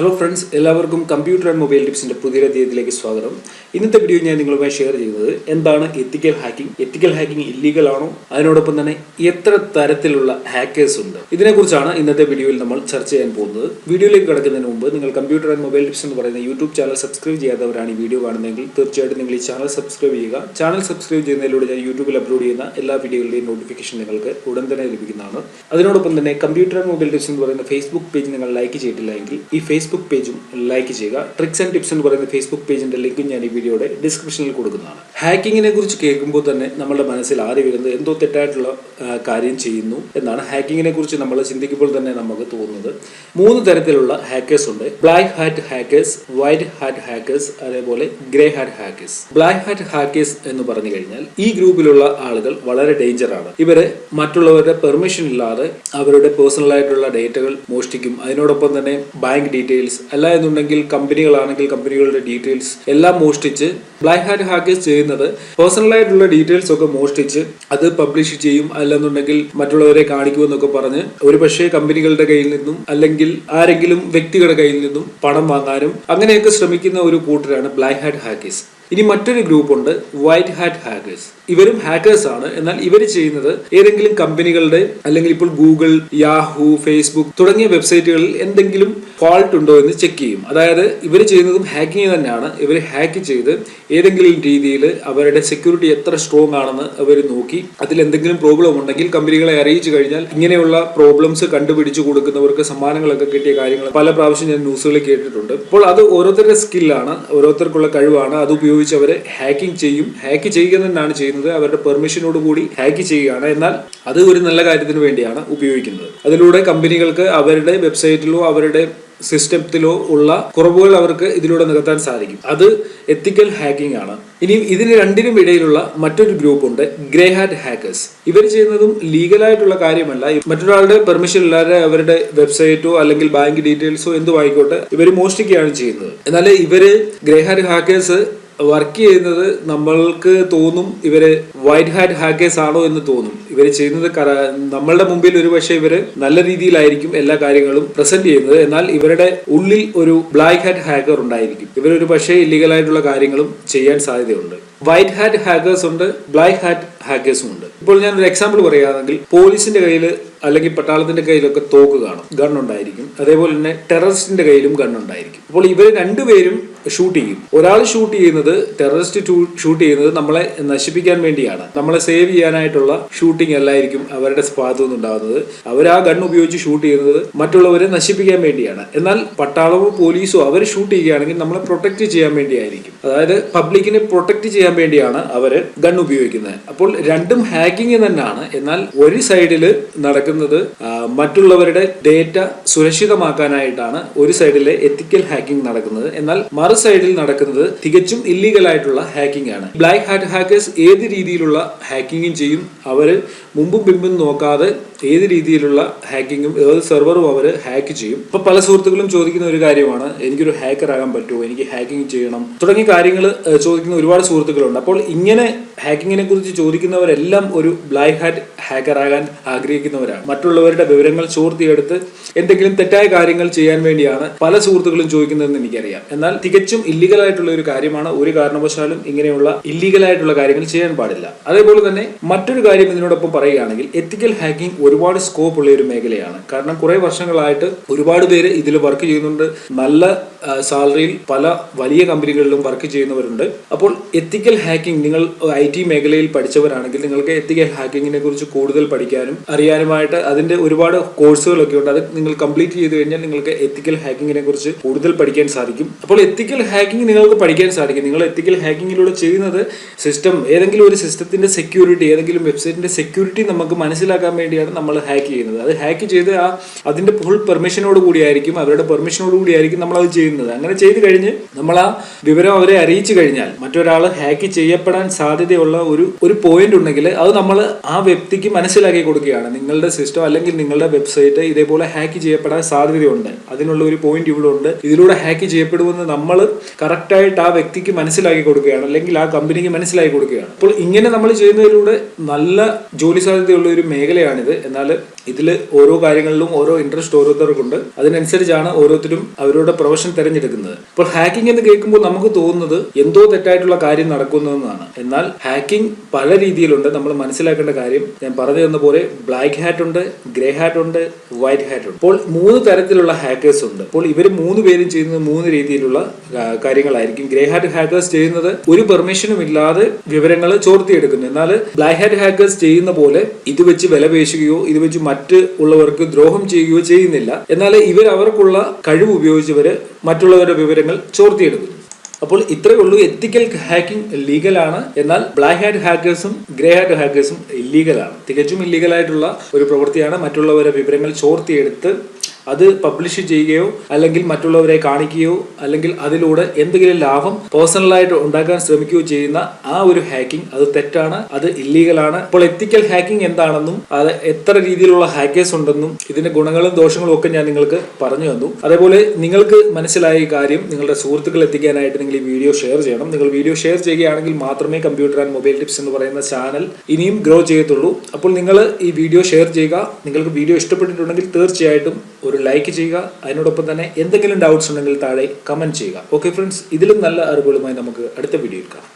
Hello friends എല്ലാവർക്കും computer and mobile ടിപ്സിന്റെ പുതിയ രീതിയിലേക്ക് സ്വാഗതം. ഇന്നത്തെ വീഡിയോ ഞാൻ നിങ്ങളുമായി ഷെയർ ചെയ്യുന്നത് എന്താണ് ethical hacking ethical hacking illegal ആണോ? അതിനോടൊപ്പം തന്നെ എത്ര തരത്തിലുള്ള ഹാക്കേഴ്സ് ഉണ്ട്? ഇതിനെക്കുറിച്ചാണ് ഇന്നത്തെ വീഡിയോയിൽ നമ്മൾ ചർച്ച ചെയ്യാൻ പോകുന്നത്. വീഡിയോയിലേക്ക് കിടക്കുന്നതിന് മുമ്പ് നിങ്ങൾ കമ്പ്യൂട്ടർ ആൻഡ് മൊബൈൽ ടിപ്സ് എന്ന് പറയുന്ന യൂട്യൂബ് ചാനൽ സബ്സ്ക്രൈബ് ചെയ്യാത്തവരാണ് ഈ വീഡിയോ കാണുന്നതെങ്കിൽ തീർച്ചയായിട്ടും നിങ്ങൾ ഈ ചാനൽ സബ്സ്ക്രൈബ് ചെയ്യുക. ചാനൽ സബ്സ്ക്രൈബ് ചെയ്യുന്നതിലൂടെ ഞാൻ യൂട്യൂബിൽ അപ്ലോഡ് ചെയ്യുന്ന എല്ലാ വീഡിയോകളുടെയും നോട്ടിഫിക്കേഷൻ നിങ്ങൾക്ക് ഉടൻ തന്നെ ലഭിക്കുന്നതാണ്. അതിനോടൊപ്പം തന്നെ കമ്പ്യൂട്ടർ ആൻഡ് മൊബൈൽ ടിപ്സ് എന്ന് പറയുന്ന ഫേസ്ബുക്ക് പേജ് നിങ്ങൾ ലൈക്ക് ചെയ്തിട്ടില്ല എങ്കിൽ ഈ ഫേസ്ബുക്ക് പേജും ലൈക്ക് ചെയ്യുക. ട്രിക്സ് ആൻഡ് ടിപ്സ് എന്ന് പറയുന്ന ഫേസ്ബുക്ക് പേജിന്റെ ലിങ്കും ഞാൻ ഈ വീഡിയോയുടെ ഡിസ്ക്രിപ്ഷനിൽ കൊടുക്കുന്നതാണ്. ഹാക്കിങ്ങിനെ കുറിച്ച് കേൾക്കുമ്പോൾ തന്നെ നമ്മുടെ മനസ്സിൽ ആദ്യം വരുന്നത് എന്തോ തെറ്റായിട്ടുള്ള കാര്യം ചെയ്യുന്നു എന്നാണ് ഹാക്കിങ്ങിനെ കുറിച്ച് നമ്മൾ ചിന്തിക്കുമ്പോൾ തന്നെ നമുക്ക് തോന്നുന്നത്. മൂന്ന് തരത്തിലുള്ള ഹാക്കേഴ്സ് ഉണ്ട്. Black hat hackers white hat hackers അതേപോലെ grey hat hackers black hat hackers എന്ന് പറഞ്ഞു കഴിഞ്ഞാൽ ഈ ഗ്രൂപ്പിലുള്ള ആളുകൾ വളരെ ഡേഞ്ചർ ആണ്. ഇവർ മറ്റുള്ളവരുടെ പെർമിഷൻ ഇല്ലാതെ അവരുടെ പേഴ്സണൽ ആയിട്ടുള്ള ഡേറ്റകൾ മോഷ്ടിക്കും. അതിനോടൊപ്പം തന്നെ ബാങ്ക് ഡീറ്റെയിൽസ് അല്ല എന്നുണ്ടെങ്കിൽ കമ്പനികളാണെങ്കിൽ കമ്പനികളുടെ ഡീറ്റെയിൽസ് എല്ലാം മോഷ്ടിച്ച് ബ്ലാക്ക് ഹാറ്റ് ഹാക്കേഴ്സ് ചെയ്യുന്നത് പേഴ്സണലായിട്ടുള്ള ഡീറ്റെയിൽസ് ഒക്കെ മോഷ്ടിച്ച് അത് പബ്ലിഷ് ചെയ്യും. അല്ലെന്നുണ്ടെങ്കിൽ മറ്റുള്ളവരെ കാണിക്കുമെന്നൊക്കെ പറഞ്ഞ് ഒരുപക്ഷെ കമ്പനികളുടെ കയ്യിൽ നിന്നും അല്ലെങ്കിൽ ആരെങ്കിലും വ്യക്തികളുടെ കയ്യിൽ നിന്നും പണം വാങ്ങാനും അങ്ങനെയൊക്കെ ശ്രമിക്കുന്ന ഒരു കൂട്ടരാണ് ബ്ലാക്ക് ഹാറ്റ് ഹാക്കേഴ്സ് ഇനി മറ്റൊരു ഗ്രൂപ്പ് ഉണ്ട് വൈറ്റ് ഹാറ്റ് ഹാക്കേഴ്സ് ഇവരും ഹാക്കേഴ്സ് ആണ്. എന്നാൽ ഇവർ ചെയ്യുന്നത് ഏതെങ്കിലും കമ്പനികളുടെ അല്ലെങ്കിൽ ഇപ്പോൾ ഗൂഗിൾ യാഹു ഫേസ്ബുക്ക് തുടങ്ങിയ വെബ്സൈറ്റുകളിൽ എന്തെങ്കിലും ഫോൾട്ട് ഉണ്ടോ എന്ന് ചെക്ക് ചെയ്യും. അതായത് ഇവർ ചെയ്യുന്നതും ഹാക്കിങ് തന്നെയാണ്. ഇവർ ഹാക്ക് ചെയ്ത് ഏതെങ്കിലും രീതിയിൽ അവരുടെ സെക്യൂരിറ്റി എത്ര സ്ട്രോങ് ആണെന്ന് അവർ നോക്കി അതിൽ എന്തെങ്കിലും പ്രോബ്ലം ഉണ്ടെങ്കിൽ കമ്പനികളെ അറിയിച്ചു കഴിഞ്ഞാൽ ഇങ്ങനെയുള്ള പ്രോബ്ലംസ് കണ്ടുപിടിച്ചു കൊടുക്കുന്നവർക്ക് സമ്മാനങ്ങളൊക്കെ കിട്ടിയ കാര്യങ്ങൾ പല പ്രാവശ്യം ഞാൻ ന്യൂസുകളിൽ കേട്ടിട്ടുണ്ട്. അപ്പോൾ അത് ഓരോരുത്തരുടെ സ്കില്ലാണ് ഓരോരുത്തർക്കുള്ള കഴിവാണ് അത് ഉപയോഗിച്ച് അവർ ഹാക്കിംഗ് ചെയ്യും. ഹാക്ക് ചെയ്യുക തന്നെയാണ് ചെയ്യുന്നത്. അവരുടെ പെർമിഷനോട് കൂടി ഹാക്ക് ചെയ്യുകയാണ്. എന്നാൽ അത് ഒരു നല്ല കാര്യത്തിന് വേണ്ടിയാണ് ഉപയോഗിക്കുന്നത്. അതിലൂടെ കമ്പനികൾക്ക് അവരുടെ വെബ്സൈറ്റിലോ അവരുടെ സിസ്റ്റത്തിലോ ഉള്ള കുറവുകൾ അവർക്ക് ഇതിലൂടെ നികത്താൻ സാധിക്കും. അത് എത്തിക്കൽ ഹാക്കിംഗ് ആണ്. ഇനി ഇതിന് രണ്ടിനും ഇടയിലുള്ള മറ്റൊരു ഗ്രൂപ്പ് ഉണ്ട് ഗ്രേ ഹാറ്റ് ഹാക്കേഴ്സ് ഇവർ ചെയ്യുന്നതും ലീഗലായിട്ടുള്ള കാര്യമല്ല. മറ്റൊരാളുടെ പെർമിഷൻ ഇല്ലാതെ അവരുടെ വെബ്സൈറ്റോ അല്ലെങ്കിൽ ബാങ്ക് ഡീറ്റെയിൽസോ എന്തും ആയിക്കോട്ടെ ഇവർ മോഷ്ടിക്കുകയാണ് ചെയ്യുന്നത്. എന്നാൽ ഇവർ ഗ്രേ ഹാറ്റ് ഹാക്കേഴ്സ് വർക്ക് ചെയ്യുന്നത് നമ്മൾക്ക് തോന്നും ഇവർ വൈറ്റ് ഹാറ്റ് ഹാക്കേഴ്സ് ആണോ എന്ന് തോന്നും. ഇവർ ചെയ്യുന്നത് നമ്മളുടെ മുമ്പിൽ ഒരു പക്ഷേ ഇവർ നല്ല രീതിയിലായിരിക്കും എല്ലാ കാര്യങ്ങളും പ്രസന്റ് ചെയ്യുന്നത്. എന്നാൽ ഇവരുടെ ഉള്ളിൽ ഒരു ബ്ലാക്ക് ഹാറ്റ് ഹാക്കർ ഉണ്ടായിരിക്കും. ഇവരൊരു പക്ഷേ ഇല്ലീഗലായിട്ടുള്ള കാര്യങ്ങളും ചെയ്യാൻ സാധ്യതയുണ്ട്. വൈറ്റ് ഹാറ്റ് ഹാക്കേഴ്സ് ഉണ്ട് ബ്ലാക്ക് ഹാറ്റ് ഹാക്കേഴ്സും ഉണ്ട്. ഇപ്പോൾ ഞാൻ ഒരു എക്സാമ്പിൾ പറയുകയാണെങ്കിൽ പോലീസിന്റെ കയ്യിൽ അല്ലെങ്കിൽ പട്ടാളത്തിന്റെ കയ്യിലൊക്കെ തോക്ക് കാണും ഗൺ ഉണ്ടായിരിക്കും. അതേപോലെ തന്നെ ടെററിസ്റ്റിന്റെ കയ്യിലും ഗൺ ഉണ്ടായിരിക്കും. അപ്പോൾ ഇവർ രണ്ടുപേരും ഷൂട്ട് ചെയ്യും. ഒരാൾ ഷൂട്ട് ചെയ്യുന്നത് ടെററിസ്റ്റ് ഷൂട്ട് ചെയ്യുന്നത് നമ്മളെ നശിപ്പിക്കാൻ വേണ്ടിയാണ്. നമ്മളെ സേവ് ചെയ്യാനായിട്ടുള്ള ഷൂട്ടിംഗ് അല്ലായിരിക്കും അവരുടെ ഭാഗത്തു നിന്നുണ്ടാകുന്നത്. അവർ ആ ഗൺ ഉപയോഗിച്ച് ഷൂട്ട് ചെയ്യുന്നത് മറ്റുള്ളവരെ നശിപ്പിക്കാൻ വേണ്ടിയാണ്. എന്നാൽ പട്ടാളമോ പോലീസോ അവർ ഷൂട്ട് ചെയ്യുകയാണെങ്കിൽ നമ്മളെ പ്രൊട്ടക്ട് ചെയ്യാൻ വേണ്ടിയായിരിക്കും. അതായത് പബ്ലിക്കിനെ പ്രൊട്ടക്ട് ചെയ്യാൻ വേണ്ടിയാണ് അവർ ഗൺ ഉപയോഗിക്കുന്നത്. അപ്പോൾ രണ്ടും ഹാക്കിംഗ് തന്നെയാണ്. എന്നാൽ ഒരു സൈഡിൽ നടക്കുന്നത് മറ്റുള്ളവരുടെ ഡേറ്റ സുരക്ഷിതമാക്കാനായിട്ടാണ് ഒരു സൈഡിലെ എത്തിക്കൽ ഹാക്കിംഗ് നടക്കുന്നത്. എന്നാൽ മറു സൈഡിൽ നടക്കുന്നത് തികച്ചും ഇല്ലീഗൽ ആയിട്ടുള്ള ഹാക്കിംഗ് ആണ്. ബ്ലാക്ക് ഹാറ്റ് ഹാക്കേഴ്സ് ഏത് രീതിയിലുള്ള ഹാക്കിങ്ങും ചെയ്യും. അവർ മുമ്പും പിമ്പും നോക്കാതെ ഏത് രീതിയിലുള്ള ഹാക്കിങ്ങും ഏത് സെർവറും അവർ ഹാക്ക് ചെയ്യും. അപ്പൊ പല സുഹൃത്തുക്കളും ചോദിക്കുന്ന ഒരു കാര്യമാണ് എനിക്കൊരു ഹാക്കർ ആകാൻ പറ്റുമോ? എനിക്ക് ഹാക്കിംഗ് ചെയ്യണം? തുടങ്ങിയ കാര്യങ്ങൾ ചോദിക്കുന്ന ഒരുപാട് സുഹൃത്തുക്കളുണ്ട്. അപ്പോൾ ഇങ്ങനെ ഹാക്കിങ്ങിനെ കുറിച്ച് ചോദിക്കുന്നവരെല്ലാം ഒരു ബ്ലാക്ക് ഹാറ്റ് ഹാക്കർ ആകാൻ ആഗ്രഹിക്കുന്നവരാണ്. മറ്റുള്ളവരുടെ വിവരങ്ങൾ ചോർത്തിയെടുത്ത് എന്തെങ്കിലും തെറ്റായ കാര്യങ്ങൾ ചെയ്യാൻ വേണ്ടിയാണ് പല സുഹൃത്തുക്കളും ചോദിക്കുന്നതെന്ന് എനിക്കറിയാം. എന്നാൽ തികച്ചും ഇല്ലീഗൽ ആയിട്ടുള്ള ഒരു കാര്യമാണ്. ഒരു കാരണവശാലും ഇങ്ങനെയുള്ള ഇല്ലീഗൽ ആയിട്ടുള്ള കാര്യങ്ങൾ ചെയ്യാൻ പാടില്ല. അതേപോലെ തന്നെ മറ്റൊരു കാര്യം ഇതിനോടൊപ്പം പറയുകയാണെങ്കിൽ എത്തിക്കൽ ഹാക്കിംഗ് ഒരുപാട് സ്കോപ്പ് ഉള്ള ഒരു മേഖലയാണ്. കാരണം കുറെ വർഷങ്ങളായിട്ട് ഒരുപാട് പേര് ഇതിൽ വർക്ക് ചെയ്യുന്നുണ്ട്. നല്ല സാലറിയിൽ പല വലിയ കമ്പനികളിലും വർക്ക് ചെയ്യുന്നവരുണ്ട്. അപ്പോൾ എത്തിക്കൽ ഹാക്കിംഗ് നിങ്ങൾ ഐ ടി മേഖലയിൽ പഠിച്ചവരാണെങ്കിൽ നിങ്ങൾക്ക് എത്തിക്കൽ ഹാക്കിങ്ങിനെ കുറിച്ച് കൂടുതൽ പഠിക്കാനും അറിയാനുമായിട്ട് അതിന്റെ ഒരുപാട് കോഴ്സുകളൊക്കെ ഉണ്ട്. അത് നിങ്ങൾ കംപ്ലീറ്റ് ചെയ്തു കഴിഞ്ഞാൽ നിങ്ങൾക്ക് എത്തിക്കൽ ഹാക്കിങ്ങിനെ കുറിച്ച് കൂടുതൽ പഠിക്കാൻ സാധിക്കും. അപ്പോൾ എത്തിക്കൽ ഹാക്കിംഗ് നിങ്ങൾക്ക് പഠിക്കാൻ സാധിക്കും. നിങ്ങൾ എത്തിക്കൽ ഹാക്കിങ്ങിലൂടെ ചെയ്യുന്നത് സിസ്റ്റം ഏതെങ്കിലും ഒരു സിസ്റ്റത്തിന്റെ സെക്യൂരിറ്റി ഏതെങ്കിലും വെബ്സൈറ്റിന്റെ സെക്യൂരിറ്റി നമുക്ക് മനസ്സിലാക്കാൻ വേണ്ടിയാണ് നമ്മൾ ഹാക്ക് ചെയ്യുന്നത്. അത് ഹാക്ക് ചെയ്ത് ആ അതിന്റെ ഫുൾ പെർമിഷനോട് കൂടിയായിരിക്കും അവരുടെ പെർമിഷനോട് കൂടിയായിരിക്കും നമ്മൾ അത് ചെയ്യുന്നത്. അങ്ങനെ ചെയ്ത് കഴിഞ്ഞ് നമ്മൾ ആ വിവരം അവരെ അറിയിച്ചു കഴിഞ്ഞാൽ മറ്റൊരാൾ ഹാക്ക് ചെയ്യപ്പെടാൻ സാധ്യതയുള്ള ഒരു ഒരു പോയിന്റ് ഉണ്ടെങ്കിൽ അത് നമ്മൾ ആ വ്യക്തിക്ക് മനസ്സിലാക്കി കൊടുക്കുകയാണ്. നിങ്ങളുടെ സിസ്റ്റം അല്ലെങ്കിൽ നിങ്ങളുടെ വെബ്സൈറ്റ് ഇതേപോലെ ഹാക്ക് ചെയ്യപ്പെടാൻ സാധ്യതയുണ്ട്. അതിനുള്ള ഒരു പോയിന്റ് ഇവിടെ ഉണ്ട്. ഇതിലൂടെ ഹാക്ക് ചെയ്യപ്പെടുമെന്ന് നമ്മൾ കറക്റ്റായിട്ട് ആ വ്യക്തിക്ക് മനസ്സിലാക്കി കൊടുക്കുകയാണ്. അല്ലെങ്കിൽ ആ കമ്പനിക്ക് മനസ്സിലാക്കി കൊടുക്കുകയാണ്. അപ്പോൾ ഇങ്ങനെ നമ്മൾ ചെയ്യുന്നതിലൂടെ നല്ല ജോലി സാധ്യതയുള്ള ഒരു മേഖലയാണിത്. എന്നാൽ ഇതിൽ ഓരോ കാര്യങ്ങളിലും ഓരോ ഇൻട്രസ്റ്റ് ഓരോരുത്തർക്കുണ്ട്. അതിനനുസരിച്ചാണ് ഓരോരുത്തരും അവരുടെ പ്രൊഫഷൻ തിരഞ്ഞെടുക്കുന്നത്. ഇപ്പോൾ ഹാക്കിംഗ് എന്ന് കേൾക്കുമ്പോൾ നമുക്ക് തോന്നുന്നത് എന്തോ തെറ്റായിട്ടുള്ള കാര്യം നടക്കുന്നതെന്നാണ് എന്നാൽ ഹാക്കിംഗ് പല രീതിയിലുണ്ട്. നമ്മൾ മനസ്സിലാക്കേണ്ട കാര്യം ഞാൻ പറഞ്ഞു തന്ന പോലെ ബ്ലാക്ക് ഹാറ്റ് ഉണ്ട് ഗ്രേ ഹാറ്റ് ഉണ്ട് വൈറ്റ് ഹാറ്റ് ഉണ്ട്. ഇപ്പോൾ മൂന്ന് തരത്തിലുള്ള ഹാക്കേഴ്സ് ഉണ്ട്. അപ്പോൾ ഇവർ മൂന്ന് പേരും ചെയ്യുന്നത് മൂന്ന് രീതിയിലുള്ള കാര്യങ്ങളായിരിക്കും. ഗ്രേ ഹാറ്റ് ഹാക്കേഴ്സ് ചെയ്യുന്നത് ഒരു പെർമിഷനും ഇല്ലാതെ വിവരങ്ങൾ ചോർത്തിയെടുക്കുന്നു. എന്നാൽ ബ്ലാക്ക് ഹാറ്റ് ഹാക്കേഴ്സ് ചെയ്യുന്ന പോലെ ഇത് വെച്ച് വില പേശുകയോ ഇത് വെച്ച് മറ്റ് ഉള്ളവർക്ക് ദ്രോഹം ചെയ്യുകയോ ചെയ്യുന്നില്ല. എന്നാൽ ഇവർ അവർക്കുള്ള കഴിവ് ഉപയോഗിച്ചവര് മറ്റുള്ളവരുടെ വിവരങ്ങൾ ചോർത്തിയെടുക്കുന്നു. അപ്പോൾ ഇത്രയേ ഉള്ളൂ. എത്തിക്കൽ ഹാക്കിംഗ് ലീഗൽ ആണ്. എന്നാൽ ബ്ലാക്ക് ഹാറ്റ് ഹാക്കേഴ്സും ഗ്രേ ഹാറ്റ് ഹാക്കേഴ്സും ഇല്ലീഗലാണ് തികച്ചും ഇല്ലീഗലായിട്ടുള്ള ഒരു പ്രവൃത്തിയാണ് മറ്റുള്ളവരുടെ വിവരങ്ങൾ ചോർത്തിയെടുത്ത് അത് പബ്ലിഷ് ചെയ്യുകയോ അല്ലെങ്കിൽ മറ്റുള്ളവരെ കാണിക്കുകയോ അല്ലെങ്കിൽ അതിലൂടെ എന്തെങ്കിലും ലാഭം പേഴ്സണലായിട്ട് ഉണ്ടാക്കാൻ ശ്രമിക്കുകയോ ചെയ്യുന്ന ആ ഒരു ഹാക്കിംഗ് അത് തെറ്റാണ് അത് ഇല്ലീഗലാണ് അപ്പോൾ എത്തിക്കൽ ഹാക്കിംഗ് എന്താണെന്നും അത് എത്ര രീതിയിലുള്ള ഹാക്കേഴ്സ് ഉണ്ടെന്നും ഇതിന്റെ ഗുണങ്ങളും ദോഷങ്ങളും ഒക്കെ ഞാൻ നിങ്ങൾക്ക് പറഞ്ഞു തന്നു. അതേപോലെ നിങ്ങൾക്ക് മനസ്സിലായ കാര്യം നിങ്ങളുടെ സുഹൃത്തുക്കൾ എത്തിക്കാനായിട്ട് നിങ്ങൾ ഈ വീഡിയോ ഷെയർ ചെയ്യണം. നിങ്ങൾ വീഡിയോ ഷെയർ ചെയ്യുകയാണെങ്കിൽ മാത്രമേ കമ്പ്യൂട്ടർ ആൻഡ് മൊബൈൽ ടിപ്സ് എന്ന് പറയുന്ന ചാനൽ ഇനിയും ഗ്രോ ചെയ്യത്തുള്ളൂ. അപ്പോൾ നിങ്ങൾ ഈ വീഡിയോ ഷെയർ ചെയ്യുക. നിങ്ങൾക്ക് വീഡിയോ ഇഷ്ടപ്പെട്ടിട്ടുണ്ടെങ്കിൽ തീർച്ചയായിട്ടും ഒരു ലൈക്ക് ചെയ്യുക. അതിനോടൊപ്പം തന്നെ എന്തെങ്കിലും ഡൗട്ട്സ് ഉണ്ടെങ്കിൽ താഴെ കമന്റ് ചെയ്യുക. ഓക്കെ ഫ്രണ്ട്സ് ഇതിലും നല്ല അറിവുകളുമായി നമുക്ക് അടുത്ത വീഡിയോയിൽ എടുക്കാം